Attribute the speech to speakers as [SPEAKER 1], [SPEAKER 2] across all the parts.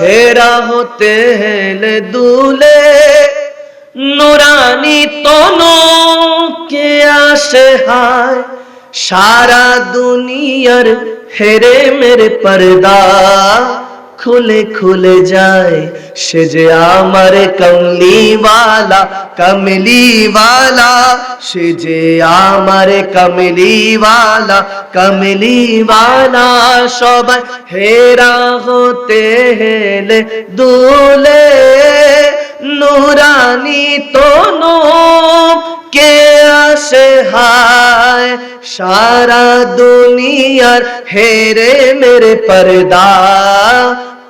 [SPEAKER 1] হেরা হতে হেলে দুলে নুরানি তনু কে আসে হায়। সারা দুনিয়ার হেরে মেরে পর্দা। খুলে খুলে যায়। সে যে আমার কমলিওয়ালা কমলিওয়ালা। সে যে আমার কমলিওয়ালা কমলিওয়ালা। সবাই হেরা হতে হেলে দুলে, নুরানি তনু। কে আসে হায়? সারা দুনিয়ার হেরে মেরে পর্দা।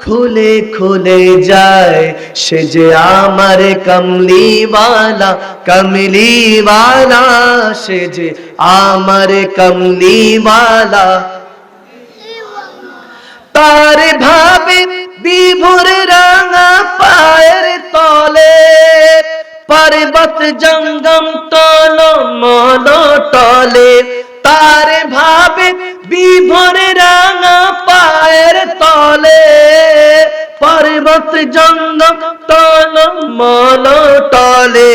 [SPEAKER 1] খুলে খুলে যায়। সে যে আমার কমলিওয়ালা কমলিওয়ালা, সে যে আমার কমলিওয়ালা। তার ভাবে বিভোর রাঙা পায়ের তলে, পর্বত জঙ্গম তল মল টলে তার ভাবে বিভোর রাঙা পর্বত জঙ্গম তল মল টলে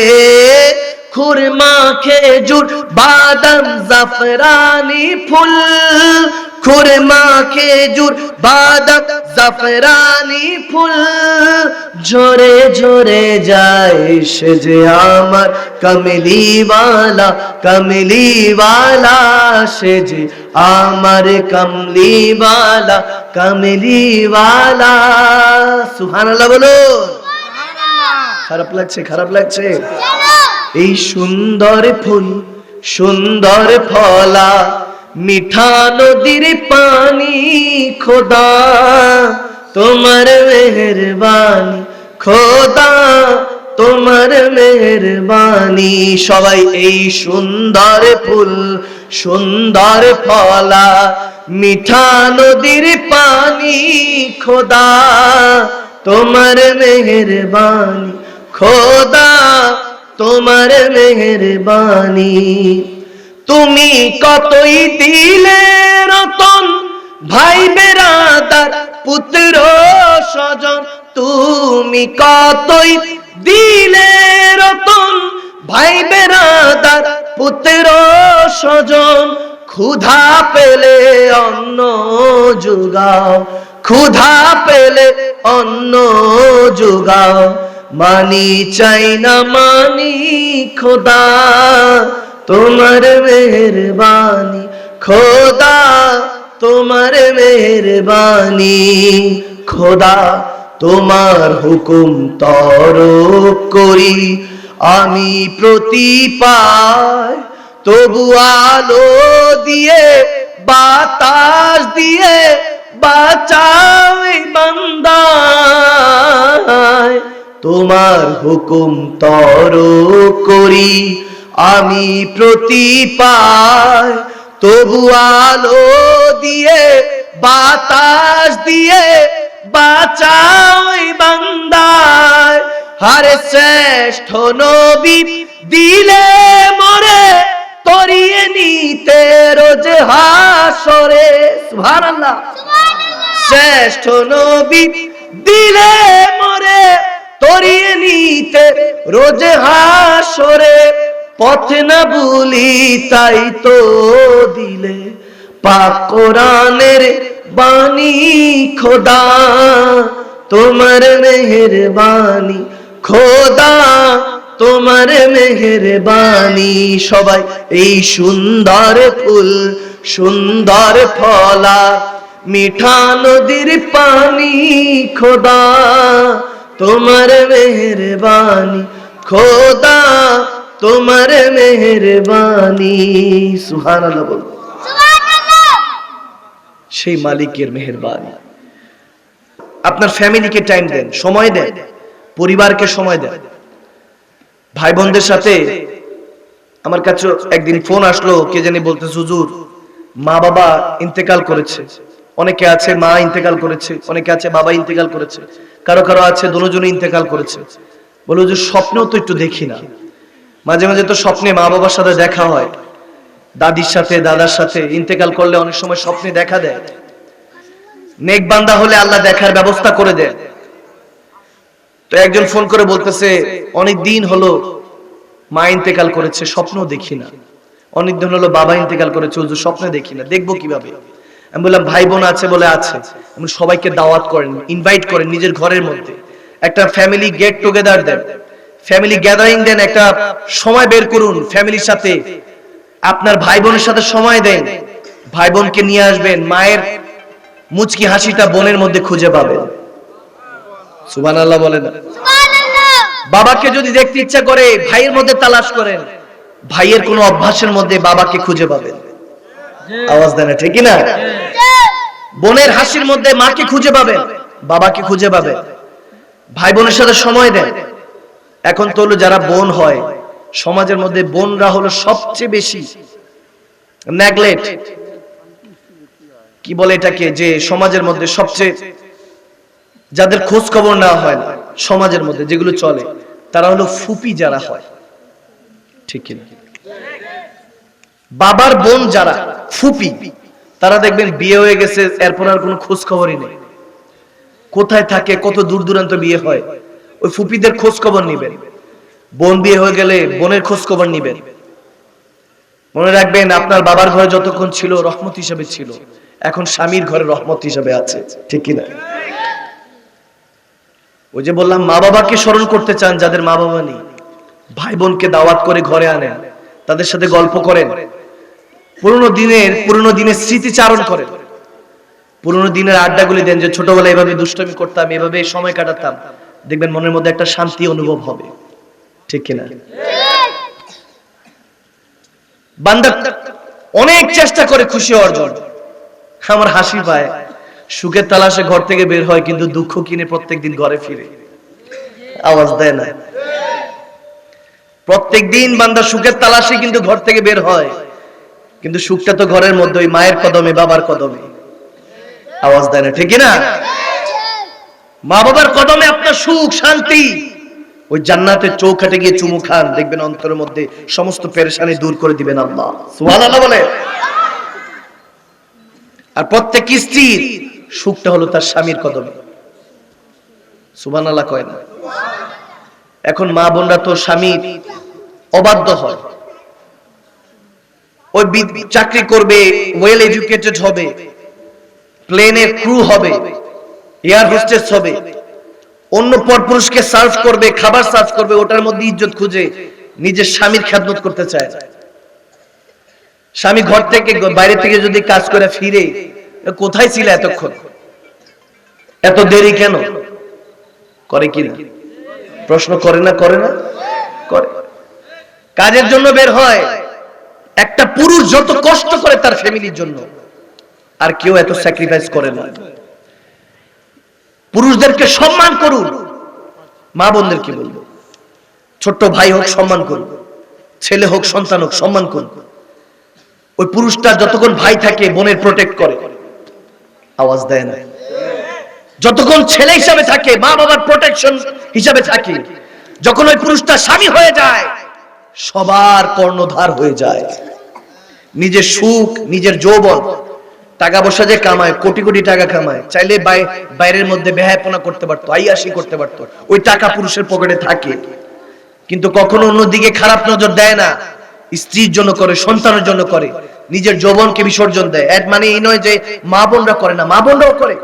[SPEAKER 1] খুরমা খেজুর বাদাম জাফরানি ফুল। খুরমা খেজুর বাদাম জাফরানি ফুল ঝরে ঝরে যায় সে যে আমার কমলিওয়ালা কমলিওয়ালা সে যে আমার কমলিওয়ালা কমলিওয়ালা সুবহানাল্লাহ বলো খারাপ লাগছে খারাপ লাগছে এই সুন্দর ফুল সুন্দর ফলা। মিঠা নদীর পানি, খোদা, তোমার মেহরবানি, খোদা, তোমার মেহরবানি। সবাই এই সুন্দর ফুল, সুন্দর ফলা, মিঠা নদীর পানি, খোদা, তোমার মেহরবানি, খোদা, তোমার মেহরবানি। তুমি কতই দিলে রতন? ভাই বেরাদার, পুত্র স্বজন, তুমি কতই দিলে রতন? ভাই বেরাদার, পুত্র স্বজন, ক্ষুধা পেলে অন্ন যোগাও। ক্ষুধা পেলে অন্ন যোগাও। মানি চাই না মানি খোদা। তোমার মেহরবানি, খোদা তোমার মেহরবানি, খোদা তোমার হুকুম তর করি। আমি প্রতি পাই তবু আলো দিয়ে, বাতাস দিয়ে বাঁচাও বান্দায়। তোমার হুকুম তর করি। আমি প্রতি পাই তবু আলো দিয়ে, বাতাস দিয়ে, বাঁচাও বান্দায় হারে শ্রেষ্ঠ নবী দিলে মরে, তরিয়ে নিতে রোজ হাসরে। সুবহানাল্লাহ। শ্রেষ্ঠ নবী দিলে মরে, তরিয়ে নিতে রোজ হাসরে। পথ না ভুলি তাই তো দিলে। পাক কোরআনের বাণী খোদা, তোমার মেহেরবানি খোদা, তোমার মেহেরবানি সবাই, এই সুন্দর ফুল, সুন্দর ফলা, মিঠা নদীর পানি খোদা, তোমার মেহেরবানি খোদা তোমার মেহেরবানি। বল। সেই মালিকের মেহেরবানি। আপনার ফ্যামিলিকে টাইম দেন সময় দেন পরিবারকে সময় দেন। ভাই বোনদের সাথে আমার কাছে একদিন ফোন আসলো কে জানি বলতে হুজুর মা বাবা ইন্তেকাল করেছে। অনেকে আছে মা ইন্তেকাল করেছে অনেকে আছে বাবা ইন্তেকাল করেছে। কারও কারও আছে দুজনে ইন্তেকাল করেছে। বলো যে স্বপ্নেও তো একটু দেখি না। মাঝে মাঝে তো স্বপ্নে মা বাবার সাথে দেখা হয়। দাদির সাথে, দাদার সাথে ইন্তেকাল করলে অনেক সময় স্বপ্নে দেখা দেয়। নেক বান্দা হলে আল্লাহ দেখার ব্যবস্থা করে দেয়। তো একজন ফোন করে বলতেছে, অনেক দিন হলো মা ইন্তেকাল করেছে স্বপ্ন দেখি না। অনেক দিন হলো বাবা ইন্তেকাল করেছে, হুজুর স্বপ্নে দেখি না, দেখব কীভাবে? আমি বললাম, ভাই বোন আছে বলে আছে। সবাইকে দাওয়াত করেন ইনভাইট করেন নিজের ঘরের মধ্যে। একটা ফ্যামিলি গেট টুগেদার দেন। ফ্যামিলি গ্যাদারিং দেন একটা সময় বের করুন ফ্যামিলির সাথে। আপনার ভাই বোনের সাথে সময় দেন। ভাই বোনকে নিয়ে আসবেন মায়ের মুচকি হাসিটা বোনের মধ্যে খুঁজে পাবেন। সুবান আল্লাহ বলেন বাবাকে যদি দেখতে ইচ্ছা করে ভাইয়ের মধ্যে তালাশ করেন ভাইয়ের কোনো অভ্যাসের মধ্যে বাবাকে খুঁজে পাবেন। আওয়াজ দেন ঠিক না বোনের হাসির মধ্যে মাকে খুঁজে পাবেন বাবাকে খুঁজে পাবেন। ভাই বোনের সাথে সময় দেন। এখন তো হলো যারা বোন হয়, সমাজের মধ্যে বোনরা হলো সবচেয়ে বেশি নেগলেক্ট। কি বলে এটাকে? যে সমাজের মধ্যে সবচেয়ে যাদের খোঁজ খবর নেওয়া হয় না, সমাজের মধ্যে যেগুলো চলে, তারা হলো ফুপি যারা হয়। ঠিক কিনা? বাবার বোন যারা, ফুপি, তারা দেখবেন বিয়ে হয়ে গেছে, এরপর আর কোনো খোঁজ খবরই নেই। কোথায় থাকে, কত দূর দূরান্ত বিয়ে হয় ওই ফুপিদের খোঁজ খবর নিবেন। বোন বিয়ে হয়ে গেলে বোনের খোঁজ খবর নিবেন। মনে রাখবেন, আপনার বাবার ঘরে যতক্ষণ ছিল রহমত হিসেবে ছিল, এখন স্বামীর ঘরে রহমত হিসেবে আছে। ঠিক কিনা? ওই যে বললাম, মা বাবাকে স্মরণ করতে চান যাদের মা বাবা নেই। ভাই বোনকে দাওয়াত করে ঘরে আনেন, তাদের সাথে গল্প করেন। পুরনো দিনের পুরনো দিনের স্মৃতিচারণ করেন। পুরনো দিনের আড্ডাগুলি দেন যে ছোটবেলায় এভাবে দুষ্টমি করতাম, এভাবে সময় কাটাতাম। দেখবেন মনের মধ্যে একটা শান্তি অনুভব হবে। ঠিক কিনা? বান্দা অনেক চেষ্টা করে খুশি জন্য। আমার হাসি পায়। সুখের তালাশে ঘর থেকে বের হয়, কিন্তু দুঃখ কিনে প্রত্যেকদিন ঘরে ফিরে। আওয়াজ দেয় না। প্রত্যেক দিন বান্দা সুখের তালাশে কিন্তু ঘর থেকে বের হয়। কিন্তু সুখটা তো ঘরের মধ্যে, ওই মায়ের কদমে, বাবার কদমে। আওয়াজ দেয় না। ঠিক না মা বাবার কদমে আপনার সুখ, শান্তি। ওই জান্নাতের চৌখাটে গিয়ে চুমু খান, দেখবেন অন্তরের মধ্যে সমস্ত পেরেশানি দূর করে দিবেন আল্লাহ। সুবহানাল্লাহ বলে। আর প্রত্যেক স্ত্রীর সুখটা হলো তার স্বামীর কদমে। সুবহানাল্লাহ কয় না। এখন মা বোনরা তো স্বামীর অবাধ্য হয়। ওই চাকরি করবে ওয়েল এডুকেটেড হবে প্লেনের ক্রু হবে। এয়ার হোস্টেস হবে। অন্য পরপুরুষকে সার্ভ করবে, খাবার সার্ভ করবে, ওটার মধ্যে ইজ্জত খুঁজে নিজের স্বামীর খেদমত করতে চায়। স্বামী ঘর থেকে বাইরে থেকে যদি কাজ করে ফিরে কোথায় ছিল এতক্ষণ? এত দেরি কেন? করে কি না? প্রশ্ন করে না করে না? করে। কাজের জন্য বের হয়। একটা পুরুষ যত কষ্ট করে তার ফ্যামিলির জন্য, আর কেউ এত স্যাক্রিফাইস করে না। পুরুষদেরকে সম্মান করুন। মা বোনদেরকে বলব, ছোট্ট ভাই হোক সম্মান করুন, ছেলে হোক সন্তান হোক সম্মান করুন। ওই পুরুষটা যতক্ষণ ভাই থাকে, বোনের প্রোটেক্ট করে। আওয়াজ দেয় না। যতক্ষণ ছেলে হিসাবে থাকে, মা বাবার প্রোটেকশন হিসাবে থাকে, যখন ওই পুরুষটা স্বামী হয়ে যায়, সবার কর্ণধার হয়ে যায়। নিজের সুখ, নিজের যৌবন টাকা পয়সা যে কামায়, কোটি কোটি টাকা কামায়, চাইলে বাইরের মধ্যে বেহায়পনা করতে পারতো আইয়াসি করতে পারতো। ওই টাকা পুরুষের পকেটে থাকে। কিন্তু কখনো অন্যদিকে খারাপ নজর দেয় না। স্ত্রীর জন্য করে, সন্তানের জন্য করে। নিজের যৌবনকে বিসর্জন দেয়। এর মানে এই নয় যে মা বোনরা করে না, মা বোনরাও করে।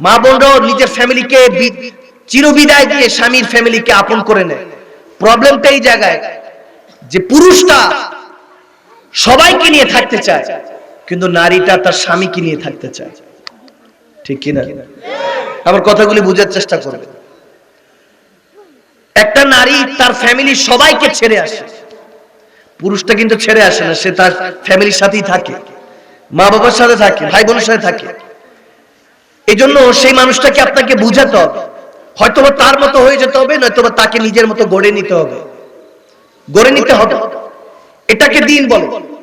[SPEAKER 1] মা বোনরাও নিজের ফ্যামিলিকে চিরবিদায় দিয়ে স্বামীর ফ্যামিলিকে আপন করে নেয়। প্রবলেমটা এই জায়গায় যে পুরুষটা সবাইকে নিয়ে থাকতে চায়। কিন্তু নারীটা তার স্বামীকে নিয়ে থাকতে চায়। ঠিক কিনা? আমার কথাগুলি বোঝার চেষ্টা করবে। একটা নারী তার ফ্যামিলির সবাইকে ছেড়ে আসে। পুরুষটা কিন্তু ছেড়ে আসে না, সে তার ফ্যামিলির সাথেই থাকে। মা বাবার সাথে থাকে ভাই বোনের সাথে থাকে। এই জন্য সেই মানুষটাকে আপনাকে বুঝাতে হবে। হয়তোবা তার মতো হয়ে যেতে হবে, নয়তোবা তাকে নিজের মতো গড়ে নিতে হবে। গড়ে নিতে হবে। এটাকে দিন বলে।